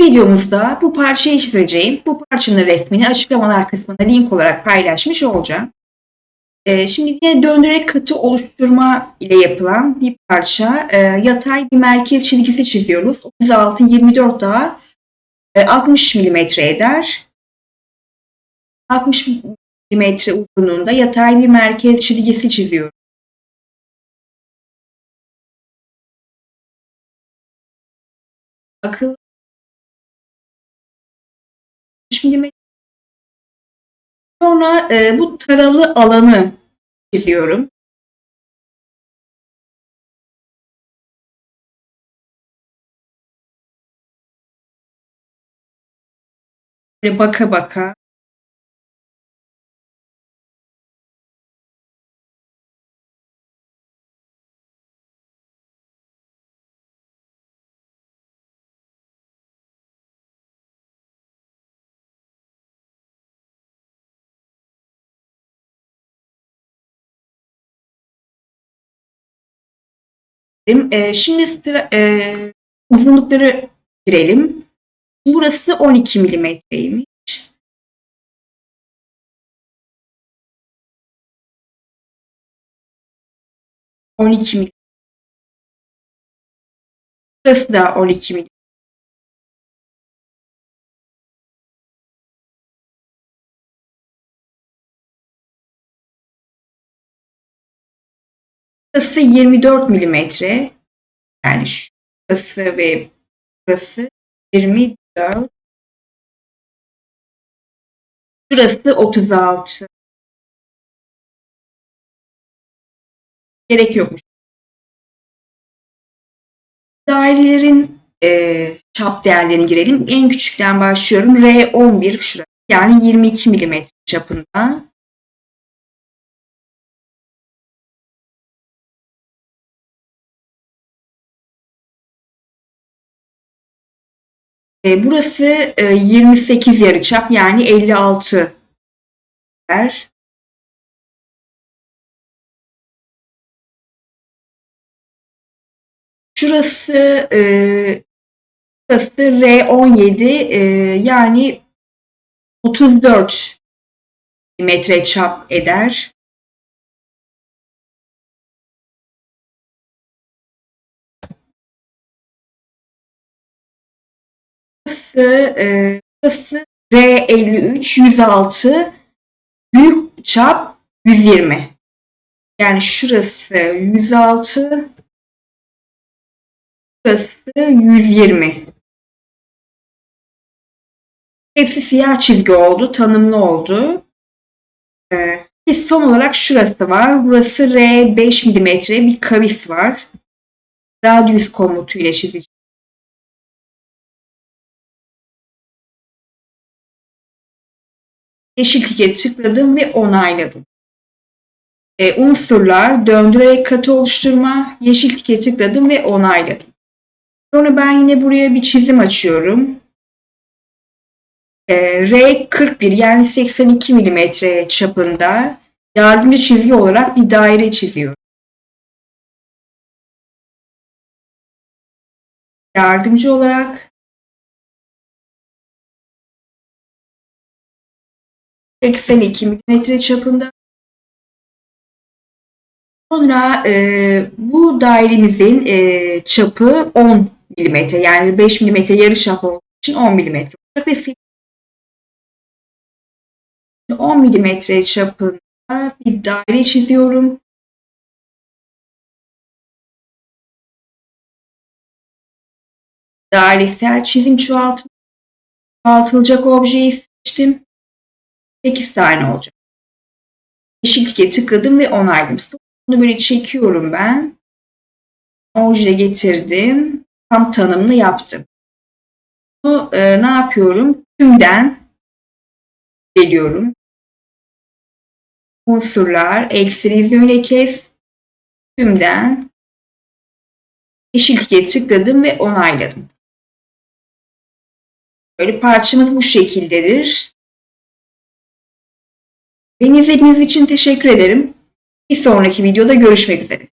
Videomuzda bu parçayı çizeceğim. Bu parçanın resmini açıklamalar kısmına link olarak paylaşmış olacağım. Ee, şimdi yine döndürerek katı oluşturma ile yapılan bir parça. Ee, yatay bir merkez çizgisi çiziyoruz. 36, 24 daha e, 60 mm eder. 60 mm uzunluğunda yatay bir merkez çizgisi çiziyoruz. Akıl 60 mm. Sonra e, bu taralı alanı çiziyorum. Böyle baka baka E, şimdi sıra, e, uzunlukları girelim. Burası 12 milimetreymiş. On iki milimetre. Burası da 12 milimetre. Burası 24 milimetre. Yani şurası ve burası 24. Şurası 36. Gerek yokmuş. Dairelerin e, çap değerlerini girelim. En küçükten başlıyorum. R11 şurası. Yani 22 milimetre çapında. E, burası e, 28 yarıçap yani 56 der. Şurası e, şurası R17 e, yani 34 metre çap eder. Burası, e, burası R53 106 büyük çap 120. Yani şurası 106 Burası 120. Hepsi siyah çizgi oldu. Tanımlı oldu. Ee, son olarak şurası var. Burası R5 mm bir kavis var. Radius komutu ile çizeceğim. Yeşil tike tıkladım ve onayladım. Ee, unsurlar, döndürerek katı oluşturma, yeşil tike tıkladım ve onayladım. Sonra ben yine buraya bir çizim açıyorum. Ee, R41 yani 82 mm çapında yardımcı çizgi olarak bir daire çiziyorum. Yardımcı olarak 82 mm çapında Sonra e, bu dairemizin e, çapı 10 milimetre yani 5 milimetre yarı çap olduğu için 10 milimetre olacak ve 10 milimetre çapında bir daire çiziyorum. Dairesel çizim çoğaltma çoğaltılacak objeyi seçtim. 8 tane olacak. Yeşil tike tıkladım ve onayladım. Bunu böyle çekiyorum ben. Obje getirdim. Tam tanımını yaptım. Bunu e, ne yapıyorum? Tümden geliyorum. Unsurlar, eksi vizyonu kes. Tümden yeşil tike tıkladım ve onayladım. Böyle parçamız bu şekildedir. Beni izlediğiniz için teşekkür ederim. Bir sonraki videoda görüşmek üzere.